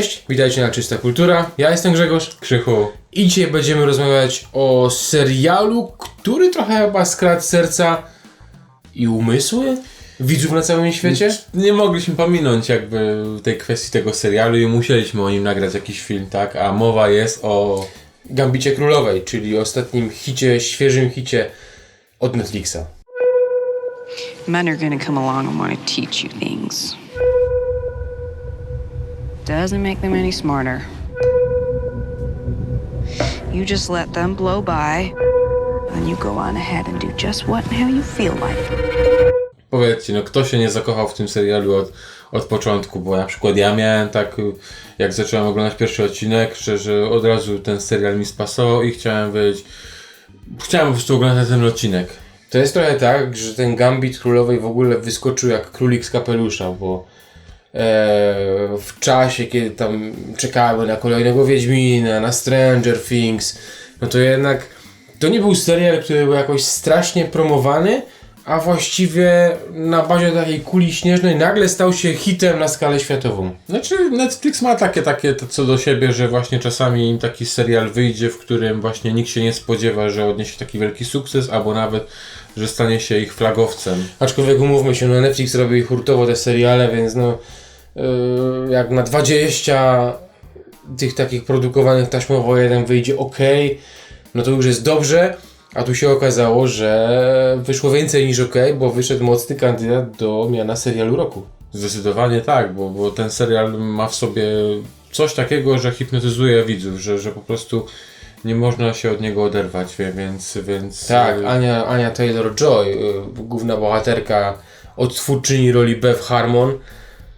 Cześć, witajcie na Czysta Kultura. Ja jestem Grzegorz Krzychu. i dzisiaj będziemy rozmawiać o serialu, który trochę chyba skradł serca i umysły widzów na całym świecie. Nie mogliśmy pominąć jakby tej kwestii tego serialu i musieliśmy o nim nagrać jakiś film, tak? A mowa jest o... Gambicie Królowej, czyli ostatnim hicie, świeżym hicie od Netflixa. Men are gonna come along and want to teach you things. Doesn't make them any smarter. You just let them blow by, then you go on ahead and do just what and how you feel like. Powiedzcie, no kto się nie zakochał w tym serialu od, od początku, bo na przykład ja miałem tak, jak zacząłem oglądać pierwszy odcinek, że, że od razu ten serial mi spasował i chciałem wyjść... Chciałem po prostu oglądać ten odcinek. To jest trochę tak, że ten Gambit Królowej w ogóle wyskoczył jak królik z kapelusza, bo w czasie, kiedy tam czekały na kolejnego Wiedźmina, na Stranger Things, no to jednak to nie był serial, który był jakoś strasznie promowany, a właściwie na bazie takiej kuli śnieżnej nagle stał się hitem na skalę światową. Znaczy Netflix ma takie, takie co do siebie, że właśnie czasami im taki serial wyjdzie, w którym właśnie nikt się nie spodziewa, że odniesie taki wielki sukces, albo nawet, że stanie się ich flagowcem. Aczkolwiek umówmy się, no Netflix robi hurtowo te seriale, więc no yy, jak na 20 tych takich produkowanych taśmowo jeden wyjdzie ok, no to już jest dobrze, a tu się okazało, że wyszło więcej niż ok, bo wyszedł mocny kandydat do miana serialu roku. Zdecydowanie tak, bo, bo ten serial ma w sobie coś takiego, że hipnotyzuje widzów, że, że po prostu nie można się od niego oderwać, więc... więc Tak, y, Ania, Ania Taylor-Joy, y, główna bohaterka, odtwórczyni roli Beth Harmon.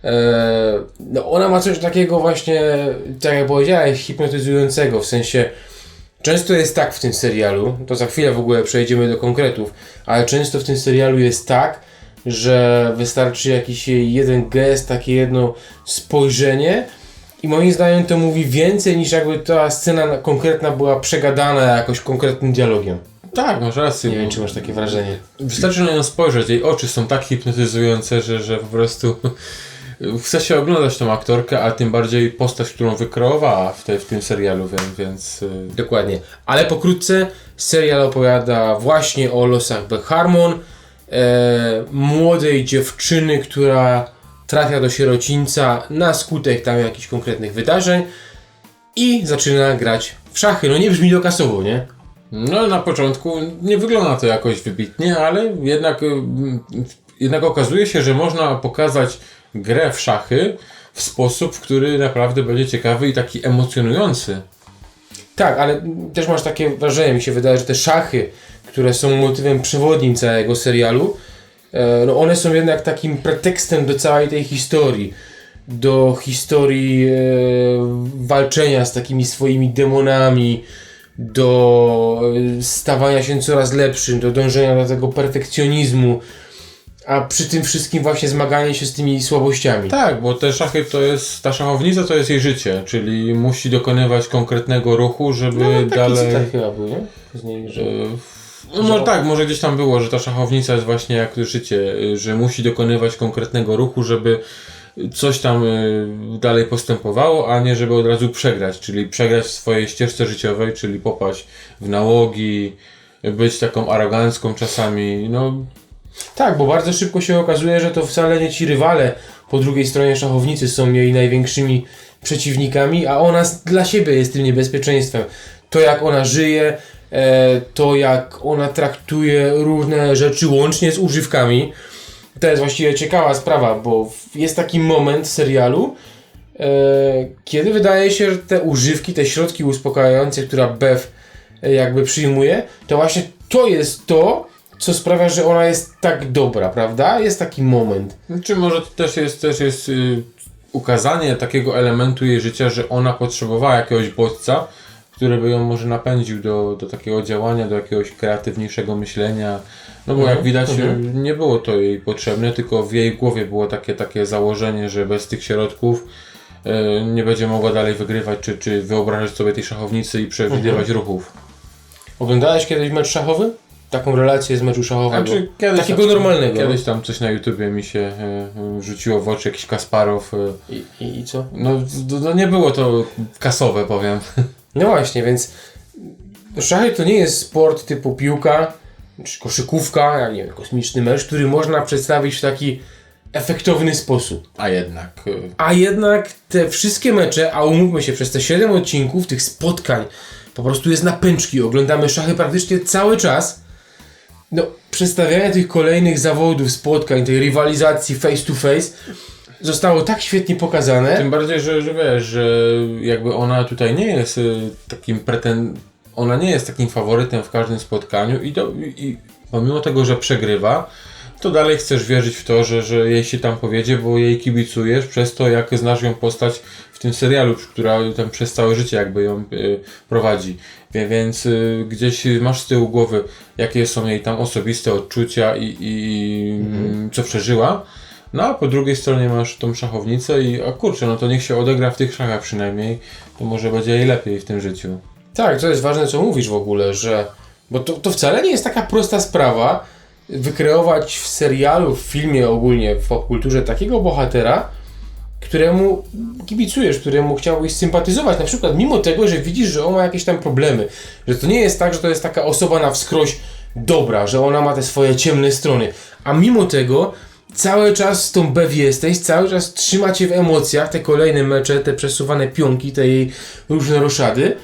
E, no ona ma coś takiego właśnie, tak jak powiedziałeś, hipnotyzującego, w sensie często jest tak w tym serialu, to za chwilę w ogóle przejdziemy do konkretów, ale często w tym serialu jest tak, że wystarczy jakiś jeden gest, takie jedno spojrzenie i moim zdaniem to mówi więcej niż jakby ta scena konkretna była przegadana jakoś konkretnym dialogiem. Tak, masz rację. Nie wiem, czy masz takie wrażenie. Wystarczy na nią spojrzeć, jej oczy są tak hipnotyzujące, że, że po prostu chce się oglądać tą aktorkę, a tym bardziej postać, którą wykreowała w, te, w tym serialu, więc, więc y, Dokładnie. Ale pokrótce serial opowiada właśnie o losach Beth Harmon, e, młodej dziewczyny, która trafia do sierocińca na skutek tam jakichś konkretnych wydarzeń i zaczyna grać w szachy. No nie brzmi dokasowo, nie? no na początku nie wygląda to jakoś wybitnie, ale jednak, y, jednak okazuje się, że można pokazać grę w szachy w sposób, który naprawdę będzie ciekawy i taki emocjonujący. Tak, ale też masz takie wrażenie, mi się wydaje, że te szachy, które są motywem przewodnim całego serialu, no one są jednak takim pretekstem do całej tej historii. Do historii e, walczenia z takimi swoimi demonami, do e, stawania się coraz lepszym, do dążenia do tego perfekcjonizmu, a przy tym wszystkim właśnie zmaganie się z tymi słabościami. Tak, bo te szachy to jest, ta szachownica to jest jej życie, czyli musi dokonywać konkretnego ruchu, żeby Taki dalej... cytat chyba był, nie? Z niej, że... No może tak, może gdzieś tam było, że ta szachownica jest właśnie jak życie, y, że musi dokonywać konkretnego ruchu, żeby coś tam y, dalej postępowało, a nie żeby od razu przegrać, czyli przegrać w swojej ścieżce życiowej, czyli popaść w nałogi, być taką arogancką czasami, no Tak, bo bardzo szybko się okazuje, że to wcale nie ci rywale po drugiej stronie szachownicy są jej największymi przeciwnikami, a ona dla siebie jest tym niebezpieczeństwem. To jak ona żyje, to jak ona traktuje różne rzeczy łącznie z używkami. To jest właściwie ciekawa sprawa, bo jest taki moment w serialu, e, kiedy wydaje się, że te używki, te środki uspokajające, która Bev e, jakby przyjmuje, to właśnie to jest to, co sprawia, że ona jest tak dobra, prawda? Jest taki moment. Czy może to też jest, też jest y, ukazanie takiego elementu jej życia, że ona potrzebowała jakiegoś bodźca, który by ją może napędził do, do takiego działania, do jakiegoś kreatywniejszego myślenia. No bo Mhm, jak widać, mhm. y, nie było to jej potrzebne, tylko w jej głowie było takie, takie założenie, że bez tych środków y, nie będzie mogła dalej wygrywać, czy, czy wyobrażać sobie tej szachownicy i przewidywać Mhm. ruchów. Oglądałeś kiedyś mecz szachowy? taką relację z meczu szachowego. Znaczy, kiedyś Takiego tam, normalnego. Kiedyś tam coś na YouTubie mi się e, rzuciło w oczy, jakiś Kasparow. E, I, i, co? no, to, to nie było to kasowe, powiem. No właśnie, więc szachy to nie jest sport typu piłka, czy koszykówka, ja nie wiem, kosmiczny mecz, który można przedstawić w taki efektowny sposób. A jednak. e, A jednak te wszystkie mecze, a umówmy się, przez te 7 odcinków tych spotkań po prostu jest na pęczki. Oglądamy szachy praktycznie cały czas. No, przedstawianie tych kolejnych zawodów, spotkań, tej rywalizacji face to face zostało tak świetnie pokazane. Tym bardziej, że, że wiesz, że jakby ona tutaj nie jest y, takim preten... Ona nie jest takim faworytem w każdym spotkaniu i, to, i, pomimo tego, że przegrywa, to dalej chcesz wierzyć w to, że, że jej się tam powiedzie, bo jej kibicujesz przez to, jak znasz ją postać w tym serialu, która tam przez całe życie jakby ją y, prowadzi. Więc y, gdzieś masz z tyłu głowy, jakie są jej tam osobiste odczucia i, i mm, co przeżyła. No a po drugiej stronie masz tą szachownicę i a kurczę, no to niech się odegra w tych szachach przynajmniej, to może będzie jej lepiej w tym życiu. Tak, to jest ważne, co mówisz w ogóle, że. Bo to, to wcale nie jest taka prosta sprawa wykreować w serialu, w filmie ogólnie, w popkulturze takiego bohatera, któremu kibicujesz, któremu chciałbyś sympatyzować. Na przykład, mimo tego, że widzisz, że on ma jakieś tam problemy, że to nie jest tak, że to jest taka osoba na wskroś dobra, że ona ma te swoje ciemne strony, a mimo tego cały czas z tą Bev jesteś, cały czas trzyma cię w emocjach te kolejne mecze, te przesuwane pionki, te jej różne roszady,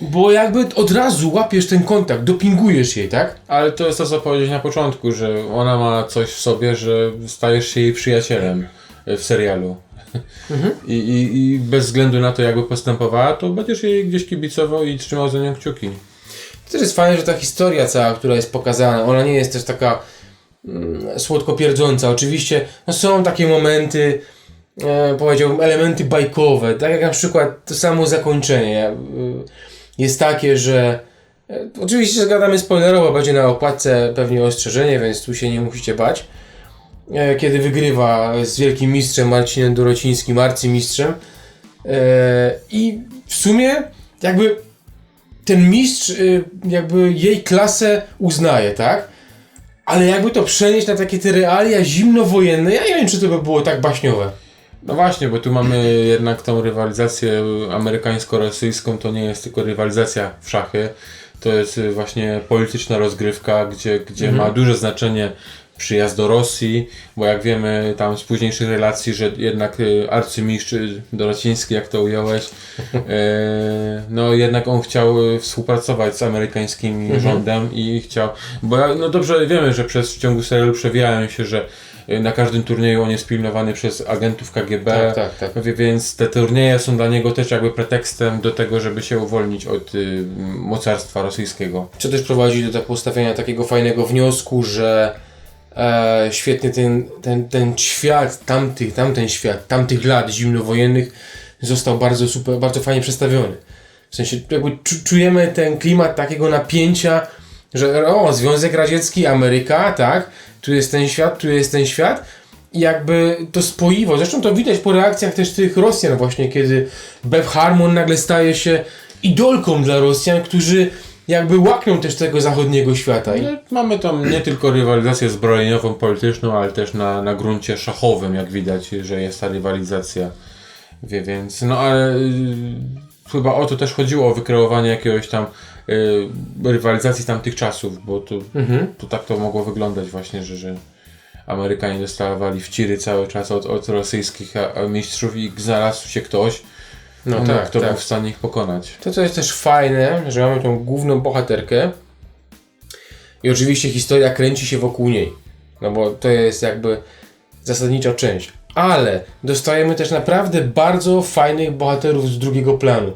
bo jakby od razu łapiesz ten kontakt, dopingujesz jej, tak? Ale to jest to, co powiedzieć na początku, że ona ma coś w sobie, że stajesz się jej przyjacielem w serialu. I, i, I bez względu na to, jakby postępowała, to będziesz jej gdzieś kibicował i trzymał za nią kciuki. To też jest fajne, że ta historia cała, która jest pokazana, ona nie jest też taka słodko pierdząca. Oczywiście no są takie momenty, e, powiedziałbym, elementy bajkowe, tak jak na przykład to samo zakończenie e, jest takie, że e, oczywiście zgadamy spoilerowo, będzie na okładce pewnie ostrzeżenie, więc tu się nie musicie bać. E, kiedy wygrywa z wielkim mistrzem Marcinem Dorocińskim, arcymistrzem. E, I w sumie jakby ten mistrz y, jakby jej klasę uznaje, tak? Ale jakby to przenieść na takie te realia zimnowojenne, ja nie wiem, czy to by było tak baśniowe. No właśnie, bo tu mamy jednak tą rywalizację amerykańsko-rosyjską, to nie jest tylko rywalizacja w szachy, to jest właśnie polityczna rozgrywka, gdzie, gdzie ma duże znaczenie przyjazd do Rosji, bo jak wiemy tam z późniejszych relacji, że jednak y, arcymistrz y, Dorociński, jak to ująłeś, e, no jednak on chciał y, współpracować z amerykańskim rządem i chciał, bo no dobrze wiemy, że przez w ciągu serialu przewijają się, że y, na każdym turnieju on jest pilnowany przez agentów KGB, Tak, tak, tak. Więc te turnieje są dla niego też jakby pretekstem do tego, żeby się uwolnić od y, mocarstwa rosyjskiego. Co też prowadzi do postawienia takiego fajnego wniosku, że e, świetnie ten, ten, ten świat, tamtych, tamten świat, tamtych lat zimnowojennych został bardzo super, bardzo fajnie przedstawiony. W sensie jakby czu- czujemy ten klimat takiego napięcia, że o, Związek Radziecki, Ameryka, tak, tu jest ten świat, tu jest ten świat jakby to spoiwo, zresztą to widać po reakcjach też tych Rosjan właśnie, kiedy Bev Harmon nagle staje się idolką dla Rosjan, którzy jakby łakną też tego zachodniego świata. I No, mamy tam nie tylko rywalizację zbrojeniową, polityczną, ale też na, na gruncie szachowym, jak widać, że jest ta rywalizacja. Wie, więc, no ale y, chyba o to też chodziło, o wykreowanie jakiegoś tam y, rywalizacji tamtych czasów, bo to, to tak to mogło wyglądać właśnie, że, że Amerykanie dostawali wciry cały czas od, od rosyjskich mistrzów i znalazł się ktoś, no tak, kto tak. był w stanie ich pokonać. To, co jest też fajne, że mamy tą główną bohaterkę i oczywiście historia kręci się wokół niej. No bo to jest jakby zasadnicza część. Ale dostajemy też naprawdę bardzo fajnych bohaterów z drugiego planu.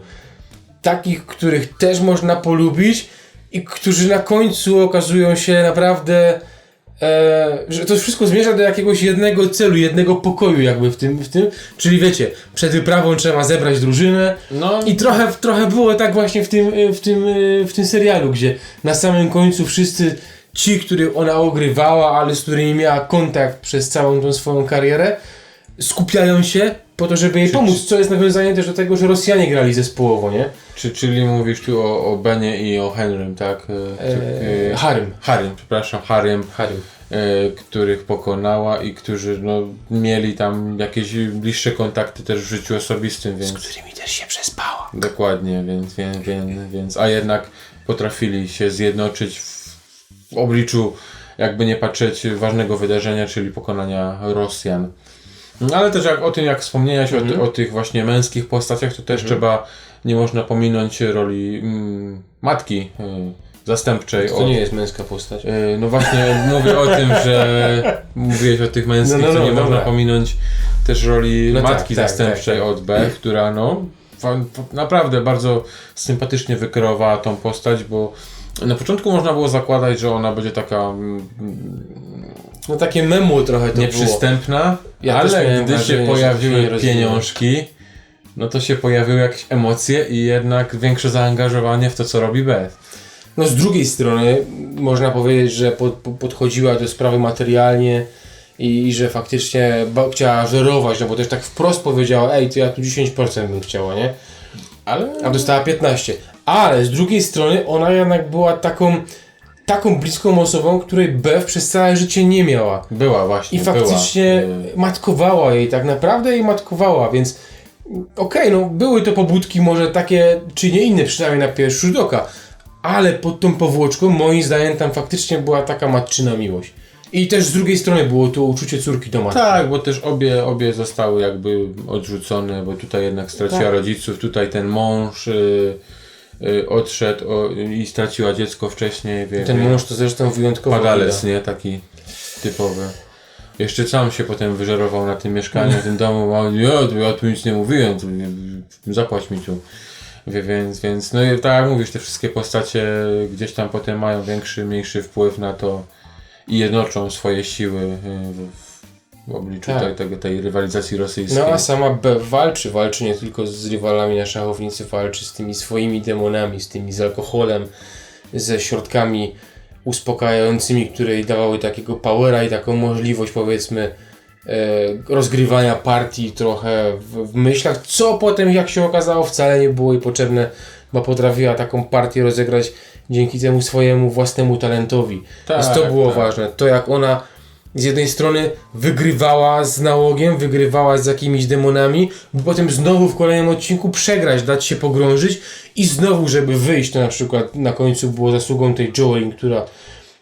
Takich, których też można polubić i którzy na końcu okazują się naprawdę e, że to wszystko zmierza do jakiegoś jednego celu, jednego pokoju jakby w tym, w tym. Czyli wiecie, przed wyprawą trzeba zebrać drużynę, No i trochę, trochę było tak właśnie w tym, y, w, tym, y, w tym serialu, gdzie na samym końcu wszyscy ci, których ona ogrywała, ale z którymi miała kontakt przez całą tą swoją karierę, skupiają się po to, żeby jej pomóc, co jest nawiązanie też do tego, że Rosjanie grali zespołowo, nie? Czy, czyli mówisz tu o, o Benie i o Henrym, tak? E, Eee, e, Harym. Harrym, przepraszam, Harrym, Harym. e, których pokonała i którzy no, mieli tam jakieś bliższe kontakty też w życiu osobistym, więc którymi też się przespała. dokładnie, więc, więc, więc, więc a jednak potrafili się zjednoczyć w, w obliczu, jakby nie patrzeć, ważnego wydarzenia, czyli pokonania Rosjan. No, ale też jak o tym, jak wspomniałeś o, ty, o tych właśnie męskich postaciach, to też trzeba, nie można pominąć roli mm, matki y, zastępczej. To od- nie jest męska postać. y, no właśnie mówię o tym, że mówiłeś o tych męskich, No, no, to no, nie dobra. można pominąć też roli No tak, matki tak, zastępczej tak, tak. od B, która no naprawdę bardzo sympatycznie wykreowała tą postać, bo na początku można było zakładać, że ona będzie taka mm, No takie memu trochę to było. nieprzystępna, Ja ale gdy się pojawiły się pieniążki, no to się pojawiły jakieś emocje i jednak większe zaangażowanie w to, co robi Beth. No z drugiej strony można powiedzieć, że pod, po- podchodziła do sprawy materialnie i, i że faktycznie chciała żerować, no bo też tak wprost powiedziała, ej, to ja tu 10% bym chciała, nie? Ale A dostała 15. Ale z drugiej strony ona jednak była taką, taką bliską osobą, której Bev przez całe życie nie miała. była właśnie, I faktycznie była. y, matkowała jej, tak naprawdę jej matkowała, więc okej, no były to pobudki może takie, czy nie inne, przynajmniej na pierwszy rzut oka, ale pod tą powłoczką moim zdaniem tam faktycznie była taka matczyna miłość. I też z drugiej strony było to uczucie córki do matki. Tak, bo też obie, obie zostały jakby odrzucone, bo tutaj jednak straciła Tak. rodziców, tutaj ten mąż y, y, odszedł o, i straciła dziecko wcześniej. Wie, Ten mąż to zresztą wyjątkowo Padalec, widać. nie? Taki typowy. Jeszcze sam się potem wyżerował na tym mieszkaniu, w tym domu, a ja, ja tu nic nie mówiłem, zapłać mi tu. Wie, Więc, więc, no i tak jak mówisz, te wszystkie postacie gdzieś tam potem mają większy, mniejszy wpływ na to i jednoczą swoje siły y, w, w obliczu Tak. tej, tej, tej rywalizacji rosyjskiej. No a sama B walczy, walczy nie tylko z rywalami na szachownicy, walczy z tymi swoimi demonami, z tymi z alkoholem, ze środkami uspokajającymi, które jej dawały takiego powera i taką możliwość powiedzmy e, rozgrywania partii trochę w, w myślach, co potem jak się okazało wcale nie było jej potrzebne, bo potrafiła taką partię rozegrać dzięki temu swojemu własnemu talentowi. Tak, Więc to było tak. ważne. To jak ona z jednej strony wygrywała z nałogiem, wygrywała z jakimiś demonami, by potem znowu w kolejnym odcinku przegrać, dać się pogrążyć i znowu, żeby wyjść, to na przykład na końcu było zasługą tej Joelin, która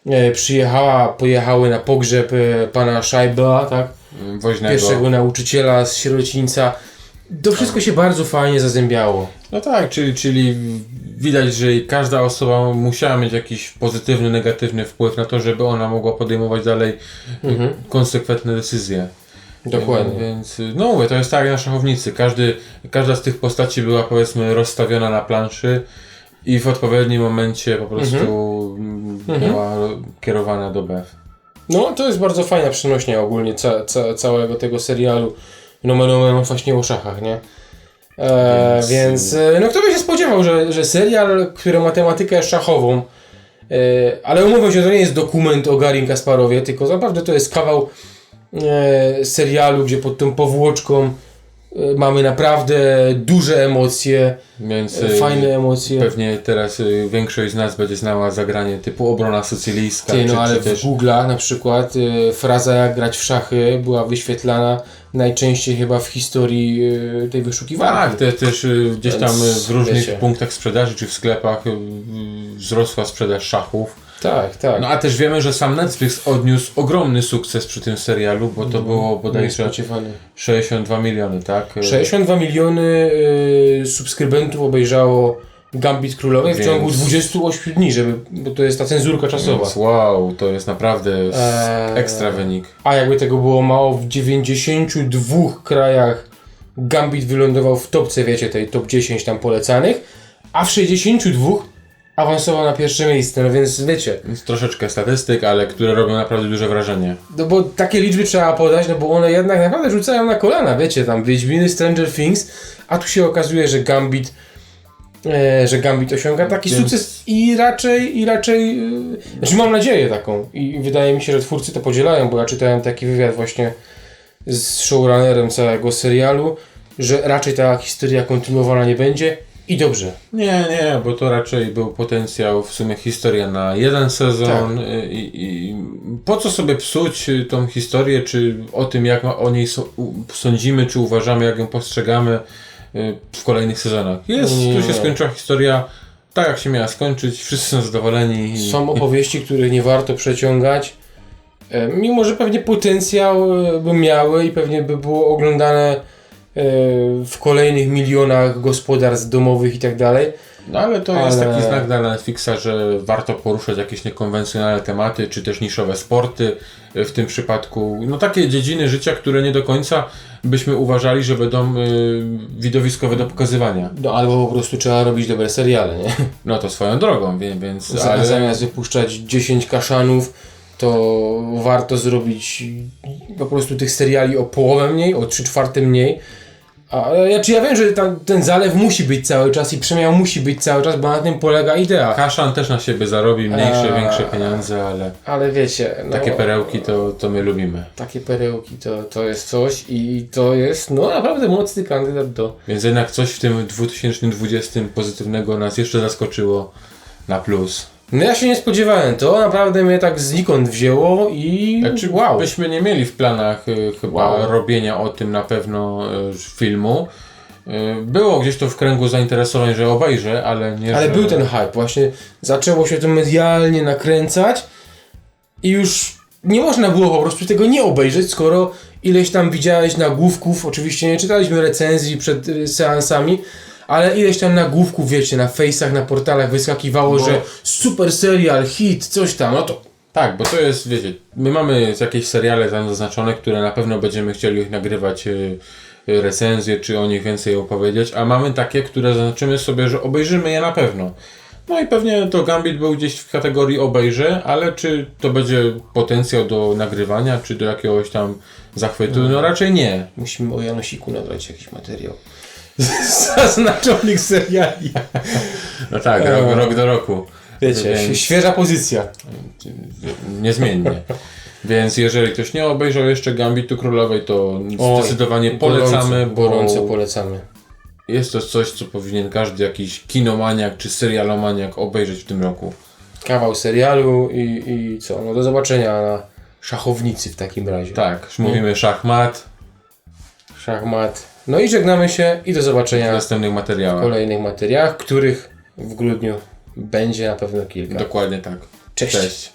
e, przyjechała, pojechały na pogrzeb e, pana Scheibela, tak? Woźnego. Pierwszego nauczyciela z sierocińca. To wszystko się bardzo fajnie zazębiało. No tak, czyli, czyli widać, że każda osoba musiała mieć jakiś pozytywny, negatywny wpływ na to, żeby ona mogła podejmować dalej Mhm. konsekwentne decyzje. Dokładnie. Więc no mówię, to jest tak jak na szachownicy. Każdy, każda z tych postaci była powiedzmy rozstawiona na planszy i w odpowiednim momencie po prostu Mhm. mm, była kierowana do BF. No, to jest bardzo fajna przenośnia ogólnie ca, ca, całego tego serialu. Nomen omen właśnie o szachach, nie? E, Więc- więc, e, no kto by się spodziewał, że, że serial, który ma tematykę szachową, e, ale umówmy się, to nie jest dokument o Garim Kasparowie, tylko naprawdę to jest kawał e, serialu, gdzie pod tą powłoczką mamy naprawdę duże emocje, Więc e, fajne emocje. Pewnie teraz większość z nas będzie znała zagranie typu obrona sycylijska, Ty, czy, no ale czy w też Google'ach na przykład fraza jak grać w szachy była wyświetlana najczęściej chyba w historii tej wyszukiwarki. Tak, te, też gdzieś tam Więc w różnych wiecie. punktach sprzedaży czy w sklepach wzrosła sprzedaż szachów. Tak, tak. No a też wiemy, że sam Netflix odniósł ogromny sukces przy tym serialu, bo to było bodajże Niespodziewany. 62 miliony, tak? 62 miliony y, subskrybentów obejrzało Gambit Królowej w Więc- ciągu 28 dni, żeby, bo to jest ta cenzurka czasowa. Więc wow, to jest naprawdę Eee. ekstra wynik. A jakby tego było mało, w 92 krajach Gambit wylądował w topce, wiecie, tej top 10 tam polecanych, a w 62 awansował na pierwsze miejsce, no więc wiecie, troszeczkę statystyk, ale które robią naprawdę duże wrażenie. no bo takie liczby trzeba podać, no bo one jednak naprawdę rzucają na kolana, wiecie, tam Wiedźminy, Stranger Things, a tu się okazuje, że Gambit e, że Gambit osiąga taki Więc- sukces i raczej, i raczej, e, znaczy mam nadzieję taką i wydaje mi się, że twórcy to podzielają, bo ja czytałem taki wywiad właśnie z showrunnerem całego serialu, że raczej ta historia kontynuowana nie będzie i dobrze. Nie, nie, bo to raczej był potencjał, w sumie historia na jeden sezon Tak. y, i, i po co sobie psuć y, tą historię, czy o tym jak o niej so, sądzimy, czy uważamy, jak ją postrzegamy y, w kolejnych sezonach. Jest, Nie. tu się skończyła historia tak jak się miała skończyć, wszyscy są zadowoleni. i- Są opowieści, których nie warto przeciągać, e, mimo że pewnie potencjał e, by miały i pewnie by było oglądane w kolejnych milionach gospodarstw domowych i tak dalej. No ale to jest Ale- taki znak dla Netflixa, że warto poruszać jakieś niekonwencjonalne tematy, czy też niszowe sporty y, w tym przypadku. No takie dziedziny życia, które nie do końca byśmy uważali, że będą y, widowiskowe do pokazywania. No albo po prostu trzeba robić dobre seriale, nie? No to swoją drogą, wie- więc... Za- Ale, Zamiast wypuszczać 10 kaszanów, to warto zrobić po prostu tych seriali o połowę mniej, o 3 czwarte mniej. A ja, czy ja wiem, że tam, ten zalew musi być cały czas i przemiał musi być cały czas, bo na tym polega idea. Kaszan też na siebie zarobi mniejsze, większe pieniądze, ale Ale wiecie, no, takie perełki to, to my lubimy. takie perełki to, to jest coś i to jest no naprawdę mocny kandydat do... Więc jednak coś w tym 2020 pozytywnego nas jeszcze zaskoczyło na plus. No ja się nie spodziewałem, to naprawdę mnie tak znikąd wzięło i Znaczy, wow. byśmy nie mieli w planach y, chyba Wow. robienia o tym na pewno y, filmu. Y, było gdzieś to w kręgu zainteresowań, że obejrzę, ale nie Ale że... był ten hype, właśnie zaczęło się to medialnie nakręcać i już nie można było po prostu tego nie obejrzeć, skoro ileś tam widziałeś nagłówków, oczywiście nie czytaliśmy recenzji przed seansami, ale ileś tam nagłówków, wiecie, na fejsach, na portalach wyskakiwało, Bo- że super serial, hit, coś tam, no to Tak, bo to jest, wiecie, my mamy jakieś seriale tam zaznaczone, które na pewno będziemy chcieli ich nagrywać y, y, recenzje, czy o nich więcej opowiedzieć, a mamy takie, które zaznaczymy sobie, że obejrzymy je na pewno. No i pewnie to Gambit był gdzieś w kategorii obejrzę, ale czy to będzie potencjał do nagrywania, czy do jakiegoś tam zachwytu? No raczej nie. musimy o Janosiku nagrać jakiś materiał. Zaznaczonych seriali. No tak, Eee. rok, rok do roku. Wiecie, Więc- świeża pozycja. Niezmiennie. Więc jeżeli ktoś nie obejrzał jeszcze Gambitu Królowej, to Oj, zdecydowanie polecamy, gorąco, bo gorąco polecamy. jest to coś, co powinien każdy jakiś kinomaniak czy serialomaniak obejrzeć w tym roku. kawał serialu i, i co? No do zobaczenia na szachownicy w takim razie. Tak, już mówimy szachmat Szachmat. No i żegnamy się i do w zobaczenia w następnych materiałach. kolejnych materiałach, których w grudniu będzie na pewno kilka. Dokładnie tak. Cześć. Cześć.